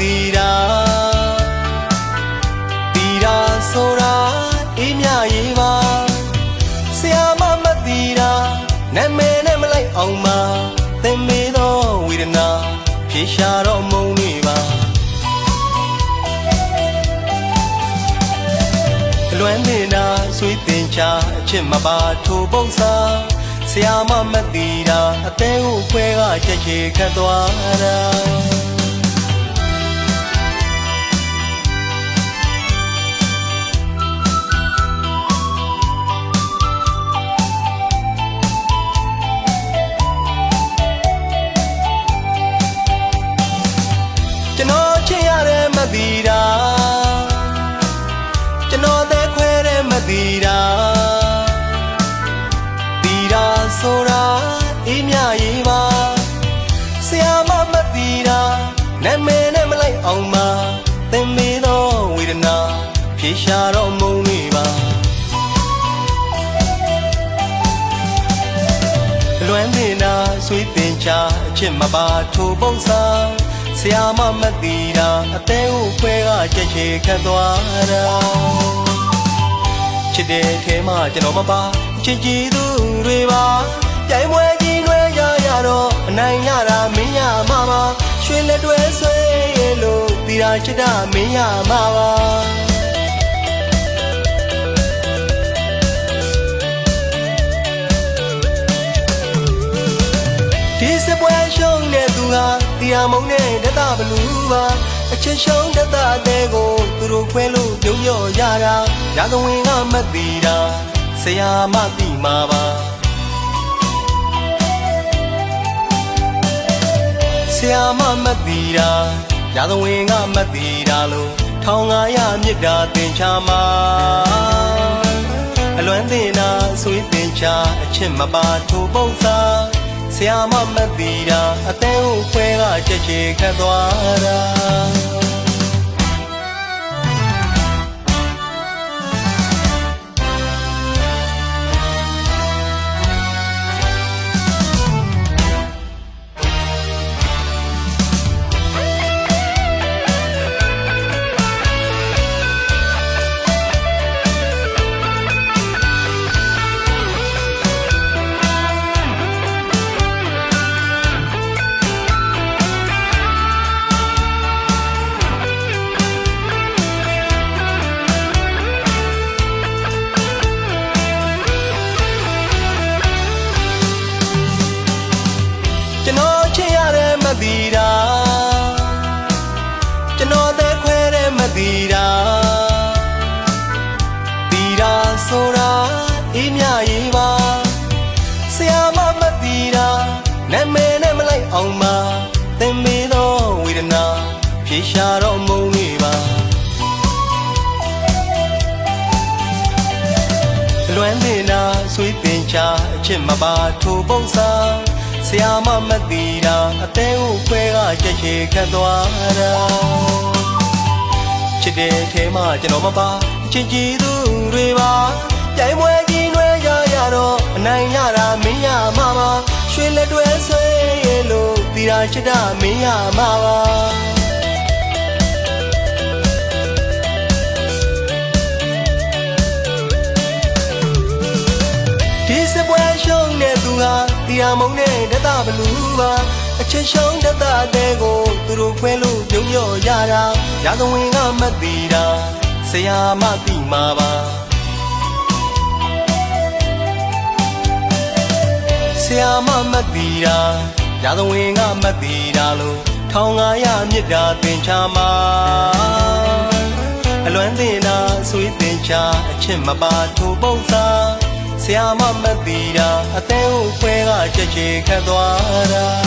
သိတာတီတာဆိုတာအေးမြရေးပါဆရာမမသိတာနာမည်နဲ့မလိုက်အောင်ပါသင်မေသောဝေဒနာဖြေရှာတော့မုံနေပါလွမ်းနေတာဆွေးတင်ချအချစ်မပါထိုပုံစာဆရာမမသိတာအသေးကိုခွဲကချက်ချေခတ်သွားတာ နာမည်နဲ့မလိုက်အောင်ပါသင်မေသောဝေဒနာဖြေရှာတော့မုံနေပါလွမ်းနေတာဆွေးတင်ချအချစ်မပါထိုပုံစာဆရာမမသိတာအသေးကိုခွဲကချက်ချေခတ်သွားတာချစ်တဲ့ထဲမှာကျွန်တော်မပါချစ်ကြည်သူတွေပါပြိုင်ပွဲကြီးနွဲ ရရတော့အနိုင်ရတာမင်းရမှာပါရွှေလက်တွဲဆွဲလို့တီတာချစ်တာမင်းရမှာပါဒီစပွဲရှုံးတဲ့သူဟာတရားမုံနဲ့တတဘလူးပါအချစ်ရှုံးတတအသေးကိုသူတို့ခွဲလို့ပြုံးရော့ရတာရာဇဝင်ကမသိတာဆရာမသိမှာပါ ရာမမသိတာရာဇဝင်ကမသိတာလို့ထောင်ငါရမြစ်တာသင်ချာမှာအလွမ်းတင်တာဆွေးတင်ချအချစ်မပါထိုပုံစာဆရာမမသိတာအသေးကိုခွဲကချက်ချေခတ်သွားတာ ကျွန်တော်ချစ်ရတဲ့မသိတာကျွန်တော်သက်ခွဲတဲ့မသိတာတီတာဆိုတာအေးမြရေးပါဆရာမမသိတာနာမည်နဲ့မလိုက်အောင်ပါသင်မေသောဝေဒနာဖြေရှာတော့မုံနေပါလွမ်းနေတာဆွေးတင်ချအချစ်မပါထိုပုံစာ ဆရာမမသိတာအသေးကိုခွဲကချက်ချေခတ်သွားတာချစ်တဲ့ထဲမှာကျွန်တော်မပါချစ်ကြည်သူတွေပါပြိုင်ပွဲကြီးနွဲရရတော့အနိုင်ရတာမင်းရမှာပါရွှေလက်တွဲဆွဲရလို့တီတာချစ်တာမင်းရမှာပါ ဟာတရားမုံနဲ့တတဘလူးပါအချက်ရှုံးတတအတဲ့ကိုသူတို့ခွဲလို့ပြုံးရော့ရတာရာဇဝင်ကမသိတာဆရာမသိမှာပါဆရာမမသိတာရာဇဝင်ကမသိတာလို့ထောင်ငါရမြစ်တာသင်ချာမှာအလွမ်းတင်တာဆွေးတင်ချအချစ်မပါထိုပုံစာ ဆရာမမသိတာအသေးကိုခွဲကချက်ချေခတ်သွားတာ